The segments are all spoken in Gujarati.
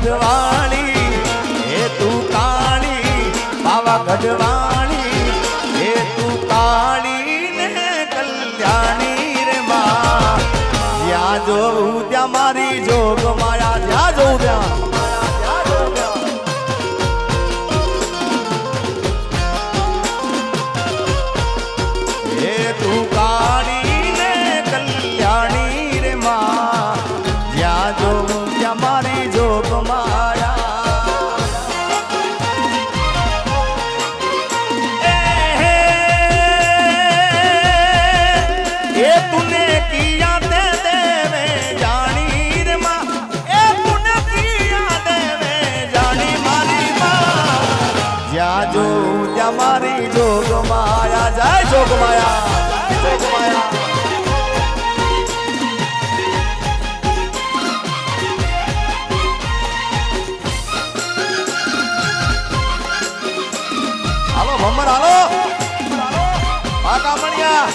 સાધવા જય જોગમાયા જય જોગમાયા હાલો ભમર હાલો. પાકામણિયા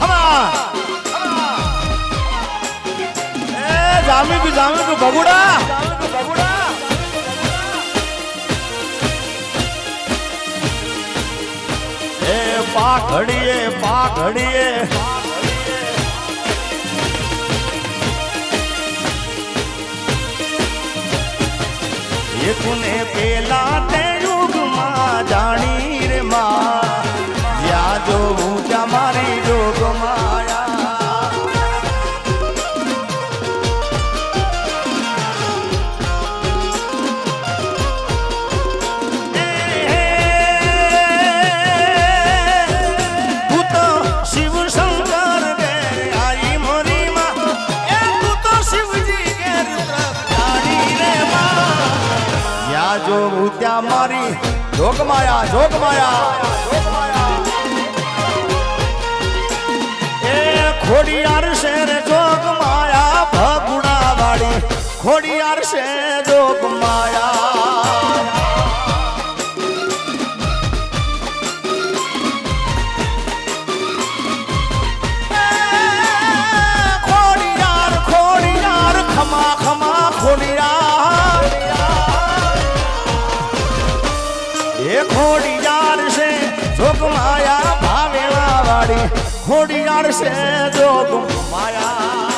હમા જામી જામી ભગુડા. પાઘડીએ પાઘડીએ. એ કોને પેલા માયા મારી. જોગ માયા જોગ માયા એ ખોડિયાર શેર જોગ માયા ભગુણા વાળી ખોડિયાર શેર જોગ માયા. ખોડિયાર છે જોગ માયા.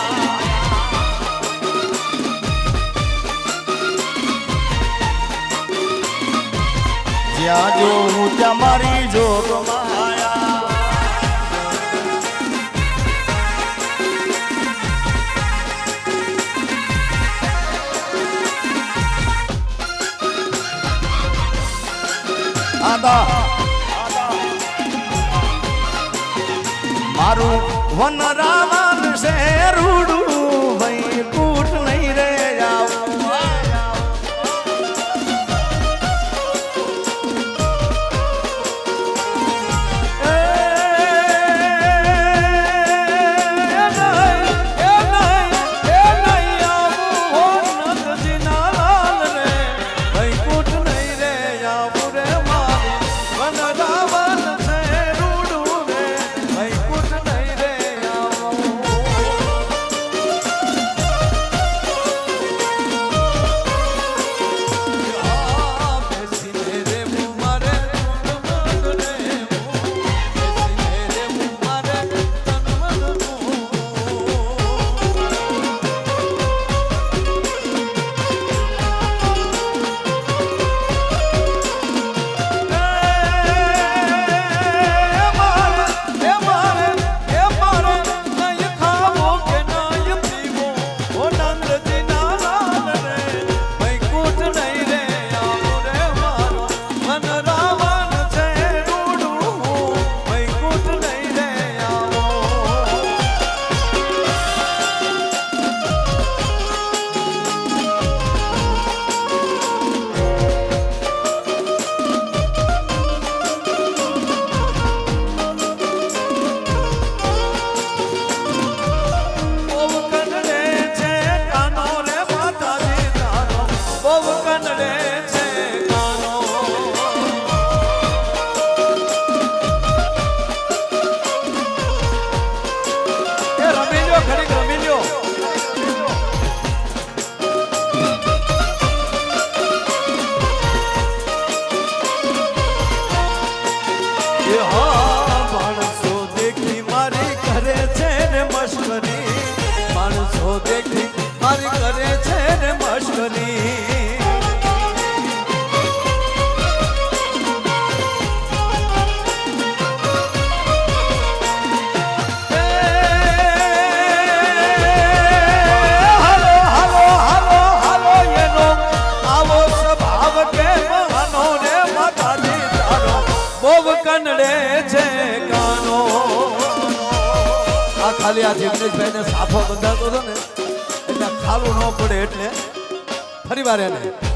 જ્યાં જોઉં ત્યાં મારી જોગ માયા. આદા મારું વનરાવન છે. ખાલી આ જિગ્નેશભાઈ ને સાફો બંધાતો હતો ને એટલે ખાલું ન પડે એટલે ફરી વાર એને.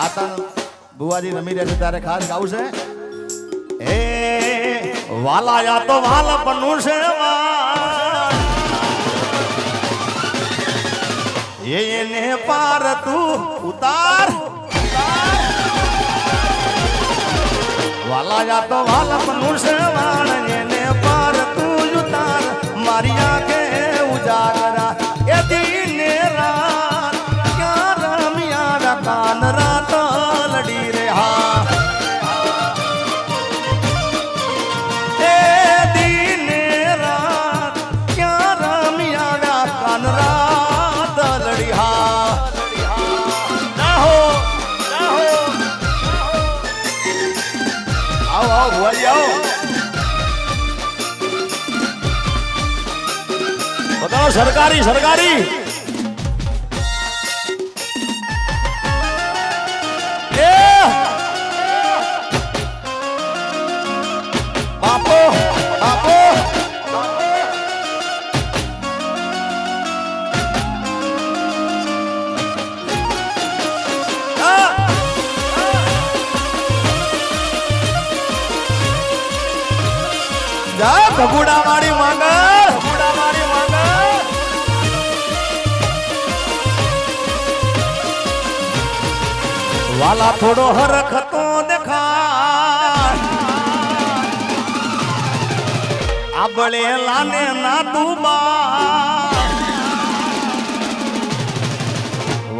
આ તાન બુવાજી રમી રહ્યા છે ત્યારે ખાસ ગાવું છે હે વાલા યા તો વાલ બનુ છે વા એને પાર તું ઉતાર વાલા યા તો વાલ બનુ છે વાળ એને પાર તું ઉતાર મારી આંખે સરકારી સરકારી. થોડો હરખતો દેખા આબળે લાને ના દુબા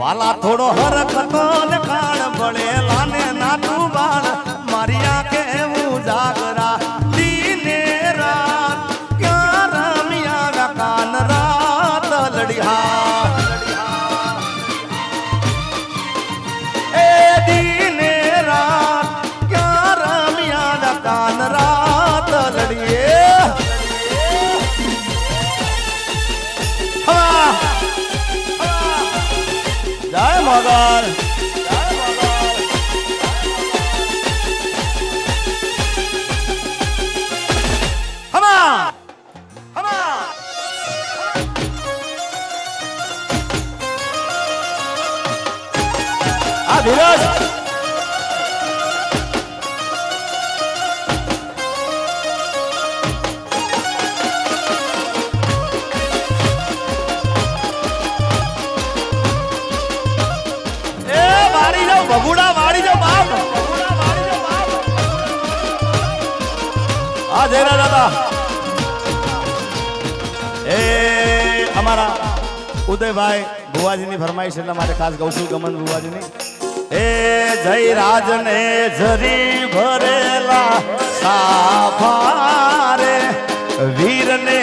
વાલા થોડો હરખતો દેખાડ બળે લાને ના તુબાળ મારી આંખે હું દીને જય મગર એ અમારા ઉદયભાઈ ભુવાજીની ફરમાઈશ એટલા માટે ખાસ કહું છું ગમન ભુવાજીની. એ જય રાજને જરી ભરેલા સાફા વીરને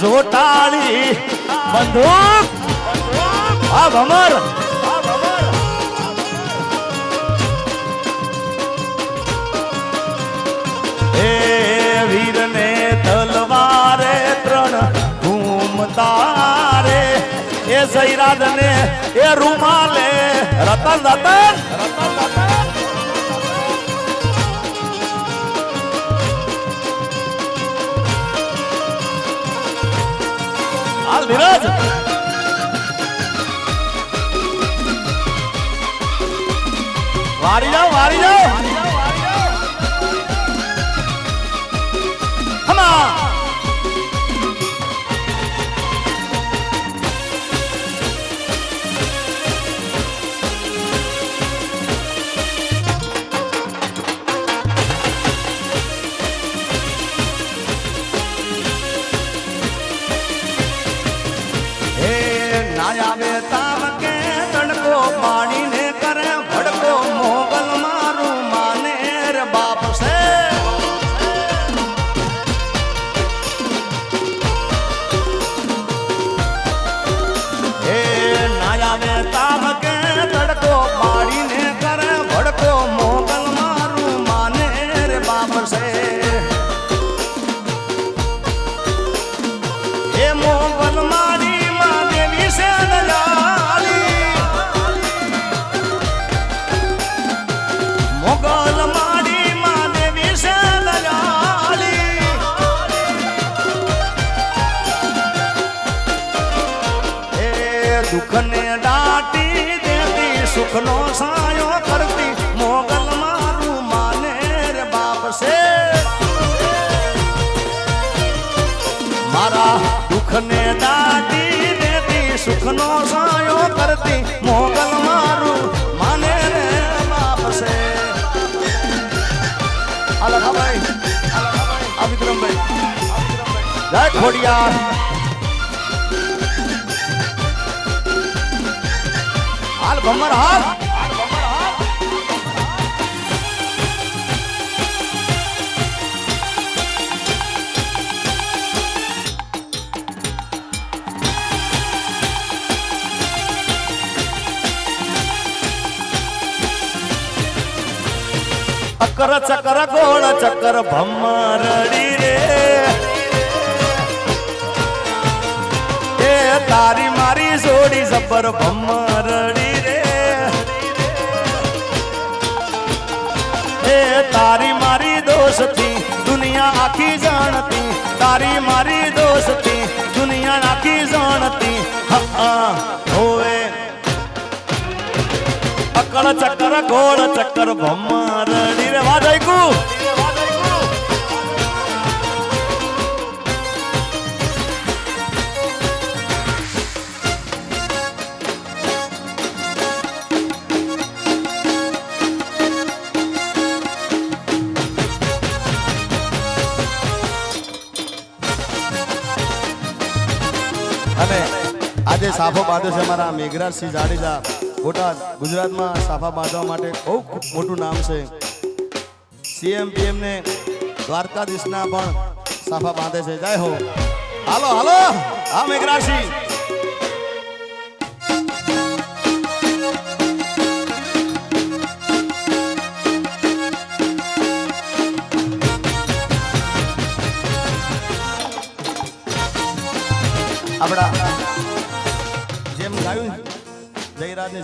જોટાળી. બંદૂક આ ભમર એ વીરને એ સૈરાજ ને એ રૂમાલે. રતન રતન. હાલ ધીરજ. વારી જાઓ વારી જાઓ. દેતી સુખનો સાયો કરતી મોગલ મારું માને રે બાપ છે મારા દુઃખને દાટી દેતી સુખનો સાયો કરતી મોગલ મારું માને રે બાપ છે અલગ ભાઈ આ વિક્રમભાઈ જય ખોડિયાર હાલ ભમર ચક્કર ચક્કર ગોળ ચક્કર ભમરડી રે. એ તારી મારી જોડી જબર ભમરડી તારી મારી દોસ્તી, દુનિયા આખી જાણતી. તારી મારી દોસ્તી, દુનિયા આખી જાણતી. હોવે. અકળ ચક્કર, ગોળ ચક્કર ભમરડી રે વાજાઈકુ સાફો બાંધ્યો છે અમારા મેઘરાજસિંહ જાડેજા. બોટાદ ગુજરાતમાં સાફા બાંધવા માટે બહુ મોટું નામ છે. સીએમ પીએમને દ્વારકાધીશના પણ સાફા બાંધે છે. જય હો. હાલો હાલો. હા મેઘરાજસિંહ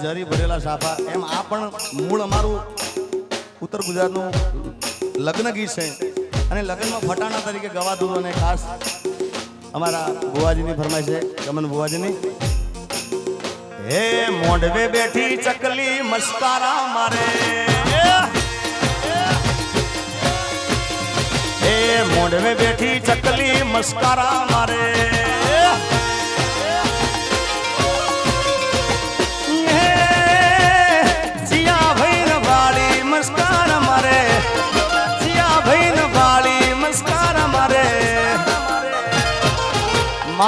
જરી ભરેલા સાફા. એમ આ પણ મૂળ અમારું ઉત્તર ગુજરાતનું લગ્ન ગીત છે. અને લગ્નમાં ફટાણા તરીકે ગવાતું અને ખાસ અમારા બુવાજીની ફરમાય છે. ગમન બુવાજીની હે મોઢવે બેઠી ચકલી મસ્કારા મારે. હે મોઢવે બેઠી ચકલી મસ્કારા મારે.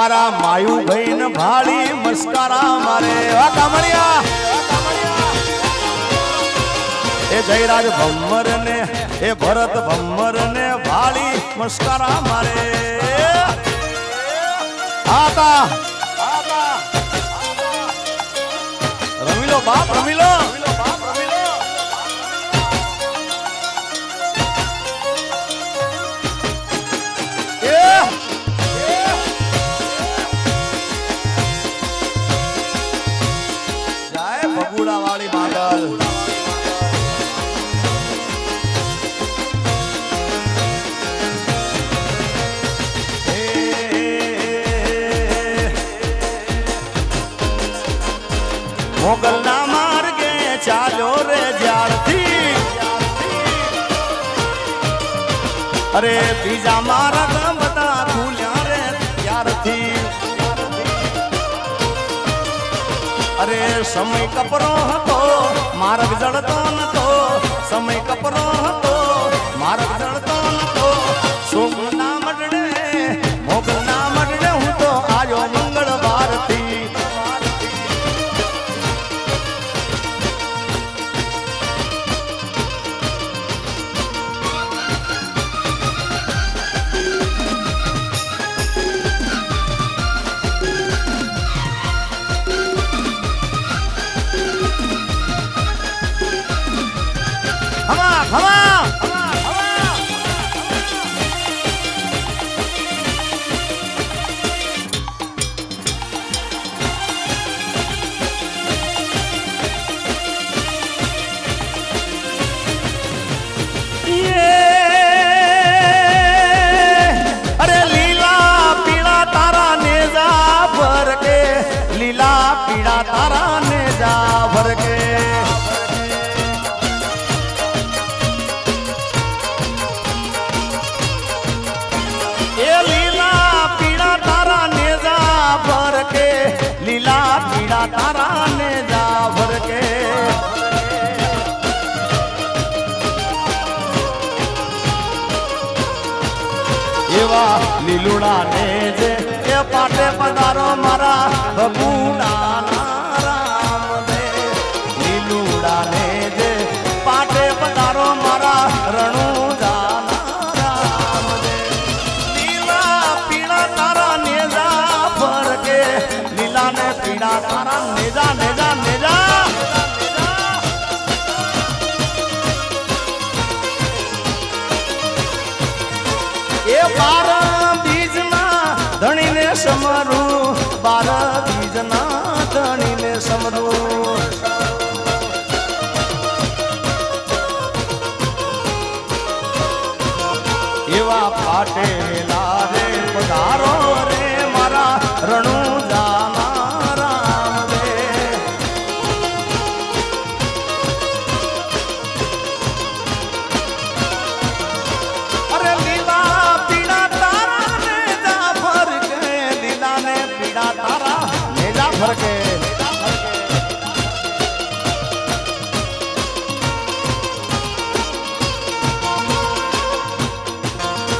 મારા માયુ ભૈન ભાળી મસ્કારા મારે. કામળિયા. એ જયરાજ ભમ્મર ને એ ભરત ભમ્મર ને ભાળી મસ્કારા મારે. આતા રમીલો બાપ, રમી અરે બીજા મારા ગમતા ભૂલ્યા રે ત્યારથી. અરે સમય કપરો હતો, માર્ગ જડતો નતો, સમય કપરો હતો, માર્ગ જડતો લીલા પીળા તારા હમુના આવા ફાટેલા રે પગારો